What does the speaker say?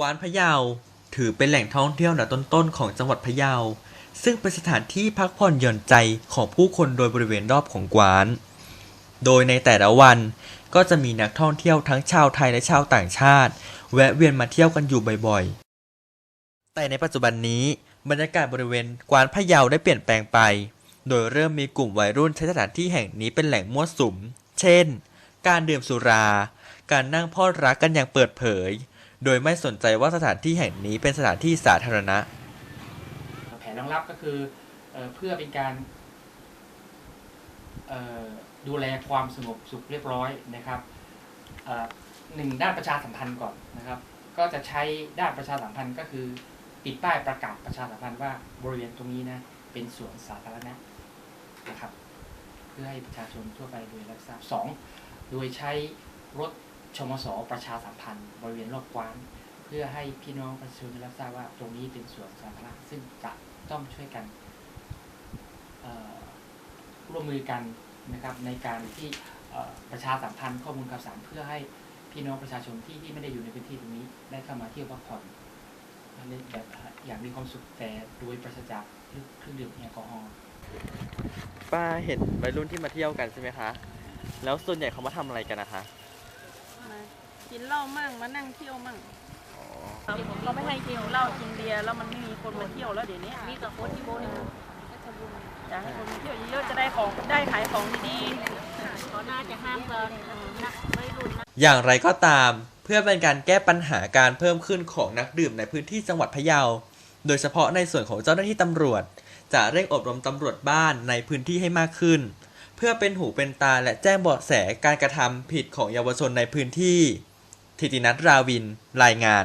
กวานพะเยา ถือเป็นแหล่งท่องเที่ยวอันดับต้นๆของจังหวัดพะเยา ซึ่งเป็นสถานที่พักผ่อนหย่อนใจของผู้คนโดยบริเวณรอบของกวาน โดยในแต่ละวันก็จะมีนักท่องเที่ยวทั้งชาวไทยและชาวต่างชาติ แวะเวียนมาเที่ยวกันอยู่บ่อยๆ แต่ในปัจจุบันนี้บรรยากาศบริเวณกวานพะเยาได้เปลี่ยนแปลงไป โดยเริ่มมีกลุ่มวัยรุ่นใช้สถานที่แห่งนี้เป็นแหล่งมั่วสุม เช่น การดื่มสุรา การนั่งพอดรักกันอย่างเปิดเผย โดยไม่สนใจว่าสถานที่แห่งนี้เป็นสถานที่สาธารณะ แผนรองรับก็คือเพื่อเป็นการดูแลความสงบสุขเรียบร้อยนะครับหนึ่งด้านประชาสัมพันธ์ก่อนนะครับ ก็จะใช้ด้านประชาสัมพันธ์ก็คือติดป้ายประกาศประชาสัมพันธ์ว่าบริเวณตรงนี้นะเป็นสวนสาธารณะนะครับ เพื่อให้ประชาชนทั่วไปโดยรับทราบสองโดยใช้รถ ชมสประชาสัมพันธ์บริเวณรอบกว้านเพื่อให้พี่น้องประชาชนรับทราบว่าตรงนี้เป็นสวนสาธารณะซึ่งจะต้องช่วยกันร่วมมือกันนะครับในการที่ประชาสัมพันธ์ข้อมูลข่าวสารเพื่อให้พี่น้องประชาชนที่ที่ไม่ได้อยู่ในพื้นที่ตรงนี้ได้เข้ามาเที่ยวพักผ่อนในแบบอย่างมีความสุขแต่โดยปราจากเครื่องดื่มแอลกอฮอล์ป้าเห็นวัยรุ่นที่มาเที่ยวกันใช่ไหมคะ แล้วส่วนใหญ่เขามาทำอะไรกันนะคะ มากินเหล้ามั่งมานั่งเที่ยวมั่งเราไม่ให้กินเหล้ากินเบียร์แล้วมันไม่มีคนมาเที่ยวแล้วเดี๋ยวนี้มีแต่คนที่โบนอยากให้คนมาเที่ยวเยอะๆจะได้ของได้ขายของดีเขาน่าจะห้ามกันนักไม่รุนนะอย่างไรก็ตามเพื่อเป็นการแก้ปัญหาการเพิ่มขึ้นของนักดื่มในพื้นที่จังหวัดพะเยา โดยเฉพาะในส่วนของเจ้าหน้าที่ตำรวจ จะเร่งอบรมตำรวจบ้านในพื้นที่ให้มากขึ้น พื่อเป็นหูเป็นตาและแจ้งเบาะแสการกระทำผิดของเยาวชนในพื้นที่ทิตินัทราวิน รายงาน